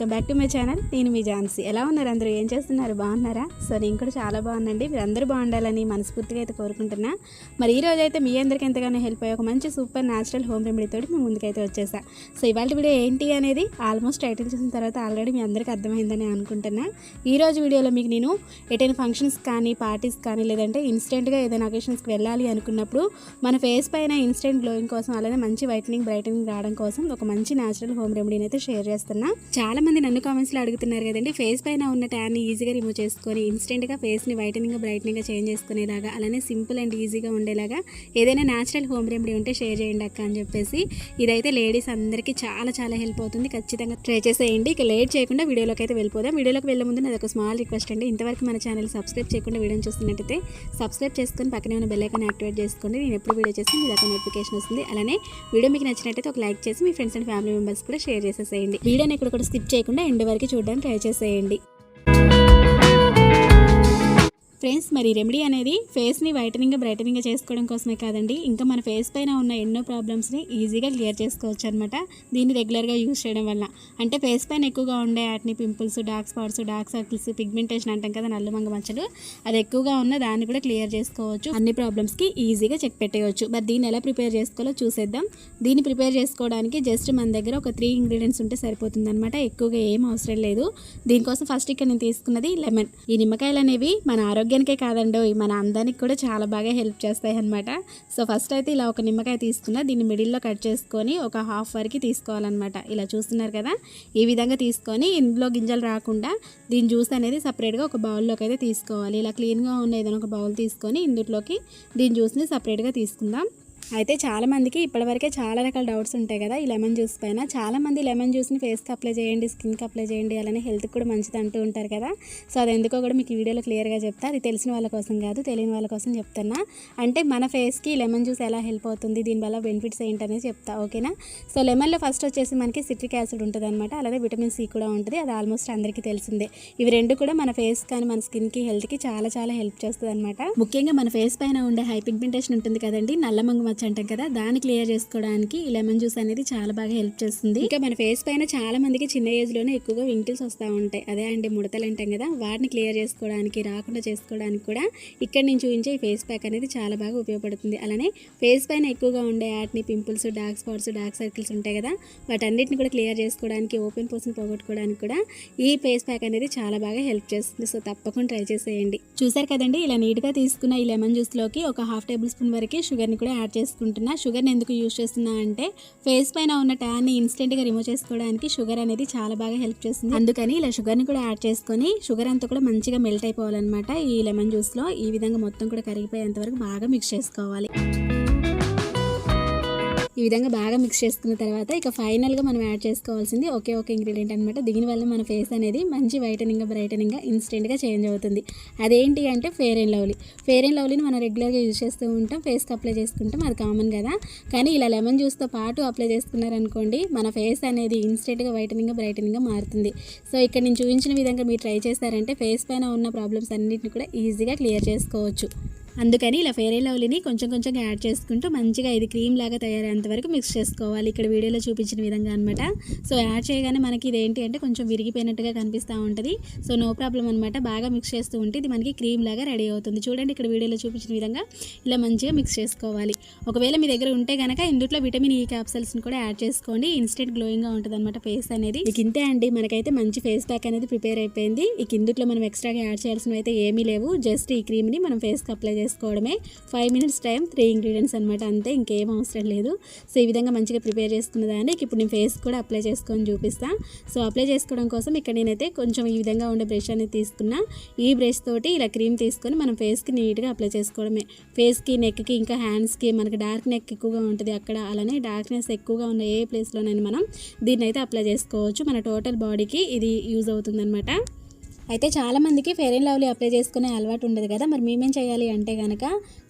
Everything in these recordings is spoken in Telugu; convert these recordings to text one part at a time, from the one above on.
Welcome back to my channel. నేను మీ ఝాన్సీ. ఎలా ఉన్నారు అందరూ? ఏం చేస్తున్నారు? బాగున్నారా? సో నేను కూడా చాలా బాగున్నండి మీరు అందరూ బాగుండాలని మనస్ఫూర్తిగా అయితే కోరుకుంటున్నా. మరి ఈ రోజు అయితే మీ అందరికీ ఎంతగానో హెల్ప్ అయ్యే ఒక మంచి సూపర్ న్యాచురల్ హోమ్ రెమెడీ తోటి మీ ముందుకైతే వచ్చేసా. సో ఇవాళ వీడియో ఏంటి అనేది ఆల్మోస్ట్ టైటిల్ చూసిన తర్వాత ఆల్రెడీ మీ అందరికీ అర్థమైందని అనుకుంటున్నా. ఈ రోజు వీడియోలో మీకు నేను ఎటైనా ఫంక్షన్స్ కానీ పార్టీస్ కానీ లేదంటే ఇన్స్టెంట్గా ఏదైనా అకేషన్స్కి వెళ్ళాలి అనుకున్నప్పుడు మన ఫేస్ పైన ఇన్స్టెంట్ గ్లోయింగ్ కోసం అలానే మంచి వైటనింగ్ బ్రైటనింగ్ రావడం కోసం ఒక మంచి న్యాచురల్ హోమ్ రెమెడీని అయితే షేర్ చేస్తున్నా. చాలా మంది నన్ను కామెంట్స్లో అడుగుతున్నారు కదండి. ఫేస్ పైన ఉన్న ట్యాన్ని ఈజీగా రిమూవ్ చేసుకొని ఇన్స్టెంట్గా ఫేస్ని వైటనింగ్ బ్రైట్నింగ్గా చేంజ్ చేసుకునేలాగా అలానే సింపుల్ అండ్ ఈజీగా ఉండేలాగా ఏదైనా న్యాచురల్ హోమ్ రెమెడీ ఉంటే షేర్ చేయండి అక్క అని చెప్పేసి ఇదైతే లేడీస్ అందరికీ చాలా చాలా హెల్ప్ అవుతుంది. ఖచ్చితంగా ట్రై చేసేయండి. ఇక లేట్ చేయకుండా వీడియోలోకి అయితే వెళ్ళిపోదాం. వీడియోలోకి వెళ్ళే ముందు నాది ఒక స్మాల్ రిక్వెస్ట్ అండి. ఇంతవరకు మన ఛానల్ సబ్స్క్రైబ్ చేయకుండా వీడియోని చూస్తున్నట్టయితే సబ్స్క్రైబ్ చేసుకొని పక్కనే ఉన్న బెల్లైకాన్ని యాక్టివేట్ చేసుకోండి. నేను ఎప్పుడు వీడియో చేసి మీ దగ్గర నోటిఫికేషన్ వస్తుంది. అలానే వీడియో మీకు నచ్చినట్టయితే ఒక లైక్ చేసి మీ ఫ్రెండ్స్ అండ్ ఫ్యామిలీ మెంబర్స్ కూడా షేర్ చేసేసేయండి. వీడియోని ఇక్కడ కూడా స్కిప్ చేయకుండా ఎండ్ వరకు చూడడానికి ట్రై చేసేయండి. ఫ్రెండ్స్ మరి రెమెడీ అనేది ఫేస్ని వైటనింగ్ బ్రైటనింగ్ చేసుకోవడం కోసమే కాదండి. ఇంకా మన ఫేస్ పైన ఉన్న ఎన్నో ప్రాబ్లమ్స్ని ఈజీగా క్లియర్ చేసుకోవచ్చు అనమాట దీన్ని రెగ్యులర్గా యూజ్ చేయడం వల్ల. అంటే ఫేస్ పైన ఎక్కువగా ఉండే యాట్ని pimples dark spots dark circles pigmentation అంటాం కదా నల్లమంగ మచ్చలు అది ఎక్కువగా ఉన్న దాన్ని కూడా క్లియర్ చేసుకోవచ్చు. అన్ని ప్రాబ్లమ్స్కి ఈజీగా చెక్ పెట్టేయచ్చు. మరి దీన్ని ఎలా ప్రిపేర్ చేసుకోవాలో చూసేద్దాం. దీన్ని ప్రిపేర్ చేసుకోవడానికి జస్ట్ మన దగ్గర ఒక త్రీ ఇంగ్రీడియంట్స్ ఉంటే సరిపోతుందనమాట ఎక్కువగా ఏం అవసరం లేదు. దీనికోసం ఫస్ట్ ఇక్కడ నేను తీసుకున్నది లెమన్. ఈ నిమ్మకాయలు అనేవి మన ఆరోగ్యానికే కాదండి మన అందానికి కూడా చాలా బాగా హెల్ప్ చేస్తాయి అనమాట సో ఫస్ట్ అయితే ఇలా ఒక నిమ్మకాయ తీసుకున్న దీన్ని మిడిల్లో కట్ చేసుకొని ఒక హాఫ్ వరకు తీసుకోవాలన్నమాట. ఇలా చూస్తున్నారు కదా ఈ విధంగా తీసుకొని ఇందులో గింజలు రాకుండా దీని జ్యూస్ అనేది సపరేట్గా ఒక బౌల్లోకి అయితే తీసుకోవాలి. ఇలా క్లీన్గా ఉన్న ఏదైనా ఒక బౌల్ తీసుకొని ఇందులోకి దీని జ్యూస్ని సపరేట్గా తీసుకుందాం. అయితే చాలా మందికి ఇప్పటివరకే చాలా రకాల డౌట్స్ ఉంటాయి కదా ఈ లెమన్ జ్యూస్ పైన. చాలా మంది లెమన్ జ్యూస్ని ఫేస్కి అప్లై చేయండి స్కిన్కి అప్లై చేయండి అలానే హెల్త్కి కూడా మంచిది అంటూ ఉంటారు కదా. సో అది ఎందుకో కూడా మీకు ఈ వీడియోలో క్లియర్గా చెప్తా. అది తెలిసిన వాళ్ళ కోసం కాదు తెలియని వాళ్ళ కోసం చెప్తున్నా. అంటే మన ఫేస్కి లెమన్ జ్యూస్ ఎలా హెల్ప్ అవుతుంది దీనివల్ల బెనిఫిట్స్ ఏంటనేది చెప్తా ఓకేనా? సో లెమన్లో ఫస్ట్ వచ్చేసి మనకి సిట్రిక్ యాసిడ్ ఉంటుంది అనమాట అలాగే విటమిన్ సి కూడా ఉంటుంది అది ఆల్మోస్ట్ అందరికీ తెలిసిందే. ఇవి రెండు కూడా మన ఫేస్ కానీ మన స్కిన్కి హెల్త్కి చాలా చాలా హెల్ప్ చేస్తుంది అనమాట ముఖ్యంగా మన ఫేస్ పైన ఉండే హైపిగ్మెంటేషన్ ఉంటుంది కదండి నల్లమంగు వచ్చి అంటాం కదా దాన్ని క్లియర్ చేసుకోవడానికి ఈ లెమన్ జ్యూస్ అనేది చాలా బాగా హెల్ప్ చేస్తుంది. ఇంకా మన ఫేస్ పైన చాలా మందికి చిన్న ఏజ్లోనే ఎక్కువగా వింకిల్స్ వస్తూ ఉంటాయి. అదే అండి ముడతలు అంటాం కదా వాటిని క్లియర్ చేసుకోవడానికి రాకుండా చేసుకోవడానికి కూడా ఇక్కడ నుంచి చూపించే ఈ ఫేస్ ప్యాక్ అనేది చాలా బాగా ఉపయోగపడుతుంది. అలానే ఫేస్ పైన ఎక్కువగా ఉండే యాట్ని pimples dark spots dark circles ఉంటాయి కదా వాటన్నిటిని కూడా క్లియర్ చేసుకోవడానికి ఓపెన్ పోర్షన్ పోగొట్టుకోవడానికి కూడా ఈ ఫేస్ ప్యాక్ అనేది చాలా బాగా హెల్ప్ చేస్తుంది. సో తప్పకుండా ట్రై చేసేయండి. చూసారు కదండి ఇలా నీట్గా తీసుకున్న ఈ లెమన్ జ్యూస్లోకి ఒక హాఫ్ టేబుల్ స్పూన్ వరకు షుగర్ని కూడా యాడ్ చేసుకుంటున్నా. షుగర్ని ఎందుకు యూజ్ చేస్తున్నా అంటే ఫేస్ పైన ఉన్న ట్యాన్ని ఇన్స్టెంట్గా రిమూవ్ చేసుకోవడానికి షుగర్ అనేది చాలా బాగా హెల్ప్ చేస్తుంది. అందుకని ఇలా షుగర్ని కూడా యాడ్ చేసుకొని షుగర్ అంతా కూడా మంచిగా మెల్ట్ అయిపోవాలన్నమాట ఈ లెమన్ జ్యూస్లో. ఈ విధంగా మొత్తం కూడా కరిగిపోయేంత వరకు బాగా మిక్స్ చేసుకోవాలి. ఈ విధంగా బాగా మిక్స్ చేసుకున్న తర్వాత ఇక ఫైనల్గా మనం యాడ్ చేసుకోవాల్సింది ఒకే ఒక ఇంగ్రీడియంట్ అనమాట దీనివల్ల మన ఫేస్ అనేది మంచి వైటనింగ్ బ్రైటనింగ్ ఇన్స్టెంట్గా చేంజ్ అవుతుంది. అదేంటి అంటే fair and lovely fair and లవ్లీని మనం రెగ్యులర్గా యూజ్ చేస్తూ ఉంటాం ఫేస్కి అప్లై చేసుకుంటాం అది కామన్ కదా. కానీ ఇలా లెమన్ జ్యూస్తో పాటు అప్లై చేసుకున్నారనుకోండి మన ఫేస్ అనేది ఇన్స్టెంట్గా వైటనింగ్ బ్రైటనింగ్గా మారుతుంది. సో ఇక్కడ నేను చూపించిన విధంగా మీరు ట్రై చేస్తారంటే ఫేస్ పైన ఉన్న ప్రాబ్లమ్స్ అన్నింటిని కూడా ఈజీగా క్లియర్ చేసుకోవచ్చు. అందుకని ఇలా ఫెయిర్ అండ్ లవ్లీని కొంచెం కొంచెం యాడ్ చేసుకుంటూ మంచిగా ఇది క్రీమ్ లాగా తయారయ్యేంత వరకు మిక్స్ చేసుకోవాలి. ఇక్కడ వీడియోలో చూపించిన విధంగా అనమాట సో యాడ్ చేయగానే మనకి ఇదేంటి అంటే కొంచెం విరిగిపోయినట్టుగా కనిపిస్తూ ఉంటుంది. సో నో ప్రాబ్లం అనమాట బాగా మిక్స్ చేస్తూ ఉంటే ఇది మనకి క్రీమ్ లాగా రెడీ అవుతుంది. చూడండి ఇక్కడ వీడియోలో చూపించిన విధంగా ఇలా మంచిగా మిక్స్ చేసుకోవాలి. ఒకవేళ మీ దగ్గర ఉంటే కనుక ఇందులో విటమిన్ ఈ క్యాప్సల్స్ని కూడా యాడ్ చేసుకోండి. ఇన్స్టెంట్ గ్లోయింగ్గా ఉంటుంది అనమాట ఫేస్ అనేది. ఇక ఇంతే అండి. మనకైతే మంచి ఫేస్ ప్యాక్ అనేది ప్రిపేర్ అయిపోయింది. ఇక ఇందులో మనం ఎక్స్ట్రాగా యాడ్ చేయాల్సినవి అయితే ఏమీ లేవు. జస్ట్ ఈ క్రీమ్ని మనం ఫేస్కి అప్లై చేసుకోవడమే. Five minutes time three ingredients అనమాట అంతే ఇంకేం అవసరం లేదు. సో ఈ విధంగా మంచిగా ప్రిపేర్ చేసుకున్న దాన్ని ఇప్పుడు నేను ఫేస్ కూడా అప్లై చేసుకొని చూపిస్తా. సో అప్లై చేసుకోవడం కోసం ఇక్కడ నేనైతే కొంచెం ఈ విధంగా ఉండే బ్రష్ అనేది తీసుకున్నా. ఈ బ్రష్ తోటి ఇలా క్రీమ్ తీసుకొని మనం ఫేస్కి నీట్గా అప్లై చేసుకోవడమే. ఫేస్కి నెక్కి ఇంకా హ్యాండ్స్కి మనకి డార్క్ నెక్ ఎక్కువగా ఉంటుంది అక్కడ. అలానే డార్క్నెస్ ఎక్కువగా ఉన్న ఏ ప్లేస్లోనైనా మనం దీన్ని అయితే అప్లై చేసుకోవచ్చు. మన టోటల్ బాడీకి ఇది యూజ్ అవుతుందన్నమాట. అయితే చాలామందికి ఫెయిర్ అండ్ లవ్లీ అప్లై చేసుకునే అలవాటు ఉండదు కదా మరి మేమేం చేయాలి అంటే కనుక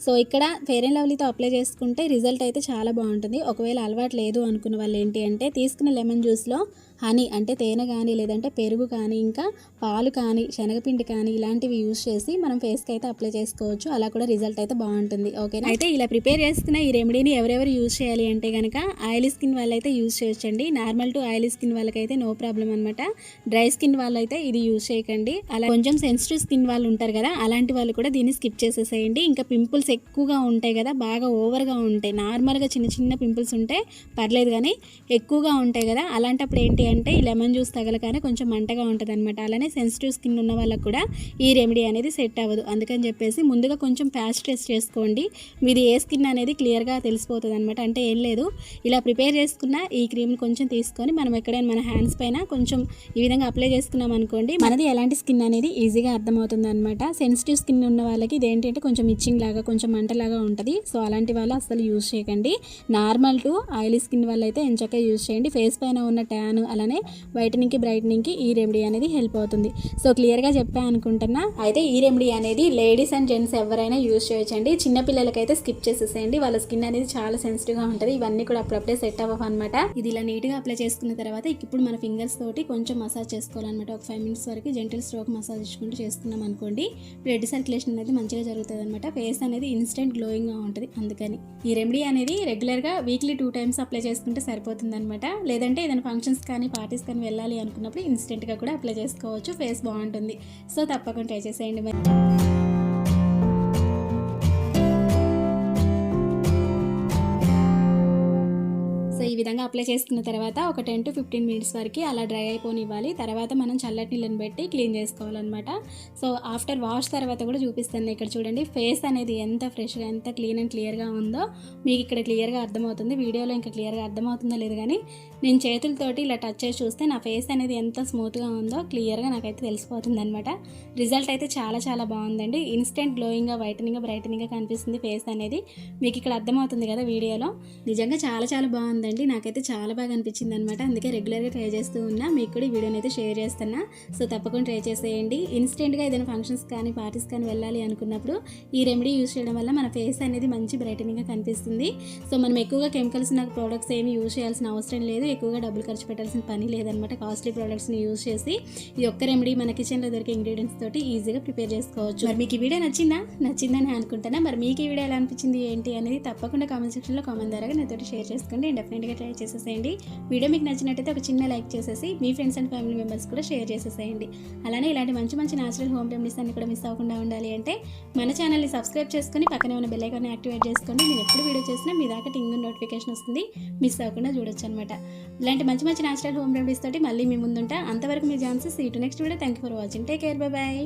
సో ఇక్కడ ఫెయిర్ అండ్ లవ్లీతో అప్లై చేసుకుంటే రిజల్ట్ అయితే చాలా బాగుంటుంది. ఒకవేళ అలవాటు లేదు అనుకున్న వాళ్ళు ఏంటి అంటే తీసుకున్న లెమన్ జ్యూస్లో హనీ అంటే తేనె కానీ లేదంటే పెరుగు కానీ ఇంకా పాలు కానీ శనగపిండి కానీ ఇలాంటివి యూజ్ చేసి మనం ఫేస్కి అయితే అప్లై చేసుకోవచ్చు. అలా కూడా రిజల్ట్ అయితే బాగుంటుంది. ఓకేనా? అయితే ఇలా ప్రిపేర్ చేసుకున్న ఈ రెమెడీని ఎవరెవరు యూజ్ చేయాలి అంటే కనుక ఆయిల్ స్కిన్ వాళ్ళైతే యూజ్ చేయొచ్చండి. నార్మల్ టు ఆయిల్ స్కిన్ వాళ్ళకైతే నో ప్రాబ్లం అనమాట డ్రై స్కిన్ వాళ్ళైతే ఇది యూజ్ చేయకండి. అలా కొంచెం సెన్సిటివ్ స్కిన్ వాళ్ళు ఉంటారు కదా అలాంటి వాళ్ళు కూడా దీన్ని స్కిప్ చేసేసేయండి. ఇంకా పింపుల్స్ ఎక్కువగా ఉంటాయి కదా బాగా ఓవర్గా ఉంటాయి. నార్మల్గా చిన్న చిన్న పింపుల్స్ ఉంటే పర్లేదు కానీ ఎక్కువగా ఉంటాయి కదా అలాంటప్పుడు ఏంటి అంటే ఈ లెమన్ జ్యూస్ తగలగానే కొంచెం మంటగా ఉంటుంది అనమాట అలానే సెన్సిటివ్ స్కిన్ ఉన్న వాళ్ళకు కూడా ఈ రెమెడీ అనేది సెట్ అవ్వదు. అందుకని చెప్పేసి ముందుగా కొంచెం ప్యాచ్ టెస్ట్ చేసుకోండి. మీది ఏ స్కిన్ అనేది క్లియర్గా తెలిసిపోతుంది అనమాట అంటే ఏం లేదు. ఇలా ప్రిపేర్ చేసుకున్న ఈ క్రీమ్ కొంచెం తీసుకొని మనం ఎక్కడైనా మన హ్యాండ్స్ పైన కొంచెం ఈ విధంగా అప్లై చేసుకున్నాం అనుకోండి మనది ఎలాంటి స్కిన్ అనేది ఈజీగా అర్థమవుతుంది అనమాట సెన్సిటివ్ స్కిన్ ఉన్న వాళ్ళకి ఇది ఏంటంటే కొంచెం ఇచ్చింగ్ లాగా కొంచెం మంటలాగా ఉంటుంది. సో అలాంటి వాళ్ళు అసలు యూజ్ చేయకండి. నార్మల్ టు ఆయిలీ స్కిన్ వల్ల అయితే ఎంచక్క యూజ్ చేయండి. ఫేస్ పైన ఉన్న ట్యాన్ అలానే వైటనింగ్కి బ్రైటనింగ్కి ఈ రెమెడీ అనేది హెల్ప్ అవుతుంది. సో క్లియర్గా చెప్పా అనుకుంటున్నా. అయితే ఈ రెమెడీ అనేది లేడీస్ అండ్ జెంట్స్ ఎవరైనా యూజ్ చేయొచ్చండి. చిన్నపిల్లలకైతే స్కిప్ చేసేసేయండి. వాళ్ళ స్కిన్ అనేది చాలా సెన్సిటివ్గా ఉంటుంది. ఇవన్నీ కూడా అప్పుడప్పుడే సెట్ అవ్వవు అనమాట ఇది ఇలా నీట్గా అప్లై చేసుకున్న తర్వాత ఇప్పుడు మన ఫింగర్స్ తోటి కొంచెం మసాజ్ చేసుకోవాలన్నమాట. ఒక ఫైవ్ మినిట్స్ వరకు జెంటల్ స్ట్రోక్ మసాజ్ ఇచ్చుకుంటూ చేసుకున్నాం అనుకోండి బ్లడ్ సర్క్యులేషన్ అనేది మంచిగా జరుగుతుంది అనమాట ఫేస్ అనేది ఇన్స్టెంట్ గ్లోయింగ్గా ఉంటుంది అందుకని. ఈ రెమెడీ అనేది రెగ్యులర్గా వీక్లీ టూ టైమ్స్ అప్లై చేసుకుంటే సరిపోతుంది అనమాట లేదంటే ఏదైనా ఫంక్షన్స్ కానీ పార్టీస్ కానీ వెళ్ళాలి అనుకున్నప్పుడు ఇన్స్టెంట్గా కూడా అప్లై చేసుకోవచ్చు. ఫేస్ బాగుంటుంది. సో తప్పకుండా ట్రై చేసేయండి మరి. విధంగా అప్లై చేసుకున్న తర్వాత ఒక టెన్ టు ఫిఫ్టీన్ మినిట్స్ వరకు అలా డ్రై అయిపోనివ్వాలి. తర్వాత మనం చల్లటి నీళ్ళని పెట్టి క్లీన్ చేసుకోవాలన్నమాట. సో ఆఫ్టర్ వాష్ తర్వాత కూడా చూపిస్తాను ఇక్కడ చూడండి. ఫేస్ అనేది ఎంత ఫ్రెష్గా ఎంత క్లీన్ అండ్ క్లియర్గా ఉందో మీకు ఇక్కడ క్లియర్గా అర్థమవుతుంది. వీడియోలో ఇంకా క్లియర్గా అర్థమవుతుందో లేదు కానీ నేను చేతులతోటి ఇలా టచ్ చేసి చూస్తే నా ఫేస్ అనేది ఎంత స్మూత్గా ఉందో క్లియర్గా నాకైతే తెలిసిపోతుంది అనమాట రిజల్ట్ అయితే చాలా చాలా బాగుందండి. ఇన్స్టెంట్ గ్లోయింగ్గా వైటనింగ్గా బ్రైటనింగ్గా కనిపిస్తుంది ఫేస్ అనేది. మీకు ఇక్కడ అర్థమవుతుంది కదా వీడియోలో. నిజంగా చాలా చాలా బాగుందండి. నాకైతే చాలా బాగా అనిపించింది అనమాట అందుకే రెగ్యులర్గా ట్రై చేస్తూ ఉన్నా. మీకు కూడా ఈ వీడియోని అయితే షేర్ చేస్తున్నా. సో తప్పకుండా ట్రై చేసేయండి. ఇన్స్టెంట్గా ఏదైనా ఫంక్షన్స్ కానీ పార్టీస్ కానీ వెళ్ళాలి అనుకున్నప్పుడు ఈ రెమెడీ యూస్ చేయడం వల్ల మన ఫేస్ అనేది మంచి బ్రైటనింగ్గా కనిపిస్తుంది. సో మనం ఎక్కువగా కెమికల్స్ నాకు ప్రోడక్ట్స్ ఏమి యూజ్ చేయాల్సిన అవసరం లేదు. ఎక్కువగా డబ్బులు ఖర్చు పెట్టాల్సిన పని లేదనమాట కాస్ట్లీ ప్రోడక్ట్స్ని యూజ్ చేసి ఈ ఒక్క రెమెడీ మన కిచెన్లో దొరికే ఇంగ్రీడియంట్స్ తోటి ఈజీగా ప్రిపేర్ చేసుకోవచ్చు. మరి మీకు ఈ వీడియో నచ్చిందా? నచ్చిందని అనుకుంటున్నా. మరి మీకు ఈ వీడియో ఎలా అనిపించింది ఏంటి అనేది తప్పకుండా కామెంట్ సెక్షన్లో కామెంట్ ద్వారా నాతో షేర్ చేసుకోండి. డెఫినెట్గా ట్రై చేసేసేయండి. వీడియో మీకు నచ్చినట్టయితే ఒక చిన్న లైక్ చేసేసి మీ ఫ్రెండ్స్ అండ్ ఫ్యామిలీ మెంబర్స్ కూడా షేర్ చేసేసేయండి. అలానే ఇలాంటి మంచి మంచి న్యాచురల్ హోమ్ రెమెడీస్ అన్ని కూడా మిస్ అవ్వకుండా ఉండాలి అంటే మన ఛానల్ని సబ్స్క్రైబ్ చేసుకొని పక్కనే ఉన్న బెల్ ఐకాన్ని యాక్టివేట్ చేసుకోండి. నేను ఎప్పుడు వీడియో చేసినా మీ దాకా టింగ్ నోటిఫికేషన్ వస్తుంది. మిస్ అవ్వకుండా చూడొచ్చు అనమాట ఇలాంటి మంచి మంచి న్యాచురల్ హోమ్ రెమెడీస్ తోటి మళ్ళీ మీ ముందుంటా. అంతవరకు మీ ఛాన్సెస్ ఈ to next video thank you for watching take care bye bye